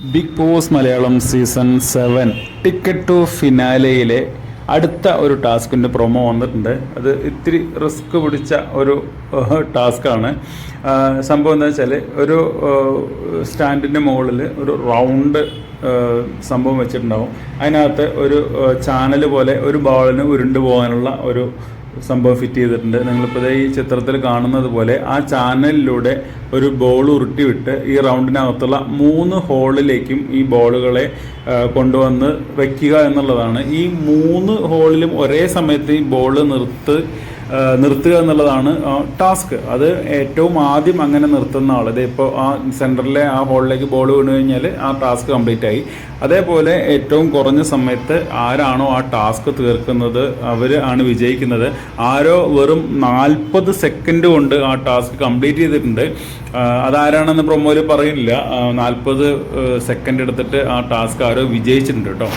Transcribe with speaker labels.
Speaker 1: Bigg Boss Malayalam season seven ticket to ഫിനാലയിലെ അടുത്ത ഒരു ടാസ്കിന്റെ പ്രൊമോ വന്നിട്ടുണ്ട്. അത് ഇത്തിരി റിസ്ക് പിടിച്ച ഒരു ടാസ്ക്കാണ്. സംഭവം എന്താ വെച്ചാൽ ഒരു സ്റ്റാൻഡിന്റെ മുകളിൽ ഒരു റൗണ്ട് സംഭവം വെച്ചിട്ടുണ്ടാവും. അതിനകത്ത് ഒരു ചാനൽ പോലെ ഒരു ബോളിന് ഉരുണ്ടു പോകാനുള്ള ഒരു സംഭവം ഫിറ്റ് ചെയ്തിട്ടുണ്ട്. നിങ്ങളിപ്പോൾ ഈ ചിത്രത്തിൽ കാണുന്നത് പോലെ ആ ചാനലിലൂടെ ഒരു ബോൾ ഉരുട്ടിവിട്ട് ഈ റൗണ്ടിനകത്തുള്ള മൂന്ന് ഹോളിലേക്കും ഈ ബോളുകളെ കൊണ്ടുവന്ന് വയ്ക്കുക എന്നുള്ളതാണ്. ഈ മൂന്ന് ഹോളിലും ഒരേ സമയത്ത് ഈ ബോൾ നിർത്ത് നിർത്തുക എന്നുള്ളതാണ് ടാസ്ക്. അത് ഏറ്റവും ആദ്യം അങ്ങനെ നിർത്തുന്ന ആൾ ഇത് ഇപ്പോൾ ആ സെന്ററിലെ ആ ഹോളിലേക്ക് ബോൾ വീണ് കഴിഞ്ഞാൽ ആ ടാസ്ക് കംപ്ലീറ്റ് ആയി അതേപോലെ ഏറ്റവും കുറഞ്ഞ സമയത്ത് ആരാണോ ആ ടാസ്ക് തീർക്കുന്നത് അവർ ആണ് വിജയിക്കുന്നത്. ആരോ വെറും നാൽപ്പത് സെക്കൻഡ് കൊണ്ട് ആ ടാസ്ക് കംപ്ലീറ്റ് ചെയ്തിട്ടുണ്ട്. അതാരാണെന്ന് പ്രൊമോയിൽ പറയുന്നില്ല നാൽപ്പത് സെക്കൻഡ് എടുത്തിട്ട് ആ ടാസ്ക് ആരോ വിജയിച്ചിട്ടുണ്ട് കേട്ടോ.